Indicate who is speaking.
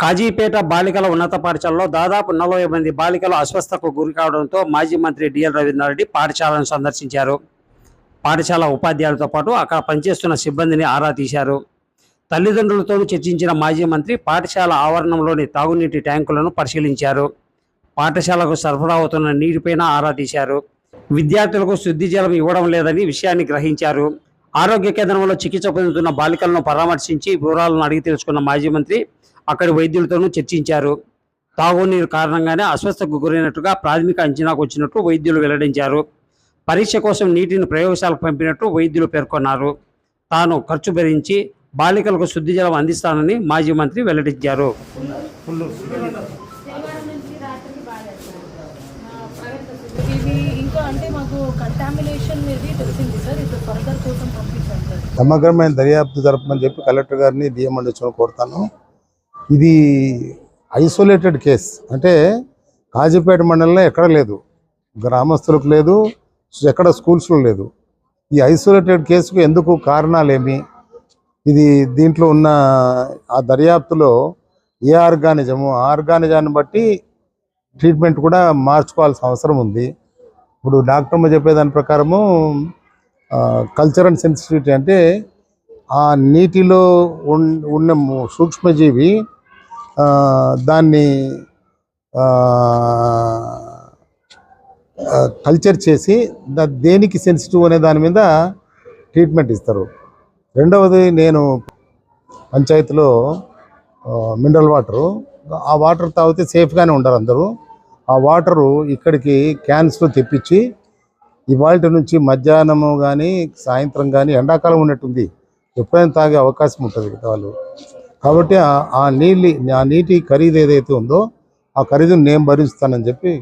Speaker 1: కాజీపేట బాలికల ఉన్నత పాఠశాలలో దాదాపు నలభై మంది బాలికలు అస్వస్థకు గురి కావడంతో మాజీ మంత్రి డిఎల్ రవీంద్రారెడ్డి పాఠశాలను సందర్శించారు. పాఠశాల ఉపాధ్యాయులతో పాటు అక్కడ పనిచేస్తున్న సిబ్బందిని ఆరా తీశారు. తల్లిదండ్రులతో చర్చించిన మాజీ మంత్రి పాఠశాల ఆవరణంలోని తాగునీటి ట్యాంకులను పరిశీలించారు. పాఠశాలకు సరఫరా అవుతున్న నీటిపైన ఆరా తీశారు. విద్యార్థులకు శుద్ధి జలం ఇవ్వడం లేదని విషయాన్ని గ్రహించారు. ఆరోగ్య కేంద్రంలో చికిత్స పొందుతున్న బాలికలను పరామర్శించి వివరాలను అడిగి తెలుసుకున్న మాజీ మంత్రి అక్కడి వైద్యులతోనూ చర్చించారు. తాగునీరు కారణంగానే అస్వస్థకు గురైనట్టుగా ప్రాథమిక అంచనాకు వచ్చినట్టు వైద్యులు వెల్లడించారు. పరీక్ష కోసం నీటిని ప్రయోగశాలకు పంపినట్టు వైద్యులు పేర్కొన్నారు. తాను ఖర్చు భరించి బాలికలకు శుద్ధి జలం అందిస్తానని మాజీ మంత్రి వెల్లడించారు.
Speaker 2: సమగ్రమైన దర్యాప్తు జరపమని చెప్పి కలెక్టర్ గారిని డిఎం అందించడం కోరుతాను. ఇది ఐసోలేటెడ్ కేస్. అంటే కాజీపేట మండలంలో ఎక్కడ లేదు. గ్రామస్తులకు లేదు ఎక్కడ స్కూల్స్లో లేదు. ఈ ఐసోలేటెడ్ కేసుకు ఎందుకు కారణాలేమి? ఇది దీంట్లో ఉన్న ఆ దర్యాప్తులో ఏ ఆర్గానిజము? ఆ ఆర్గానిజాన్ని బట్టి ట్రీట్మెంట్ కూడా మార్చుకోవాల్సిన అవసరం ఉంది. ఇప్పుడు డాక్టర్ చెప్పేదాని ప్రకారము కల్చర్ అండ్ సెన్సిటివిటీ అంటే ఆ నీటిలో ఉన్న సూక్ష్మజీవి దాన్ని కల్చర్ చేసి దేనికి సెన్సిటివ్ అనే దాని మీద ట్రీట్మెంట్ ఇస్తారు. రెండవది నేను పంచాయతీలో మినరల్ వాటరు. ఆ వాటర్ తాగితే సేఫ్గానే ఉండరు అందరూ. ఆ వాటరు ఇక్కడికి క్యాన్స్లో తెప్పించి ఇవాళ నుంచి మధ్యాహ్నము కానీ సాయంత్రం కానీ ఎండాకాలం ఉన్నట్టుంది. ఎప్పుడైనా తాగే అవకాశం ఉంటుంది కదా వాళ్ళు. కాబట్టి ఆ- ఆ నీళ్ళు ఆ నీటి ఖరీదు ఏదైతే ఉందో ఆ ఖరీదుని నేను భరిస్తానని చెప్పి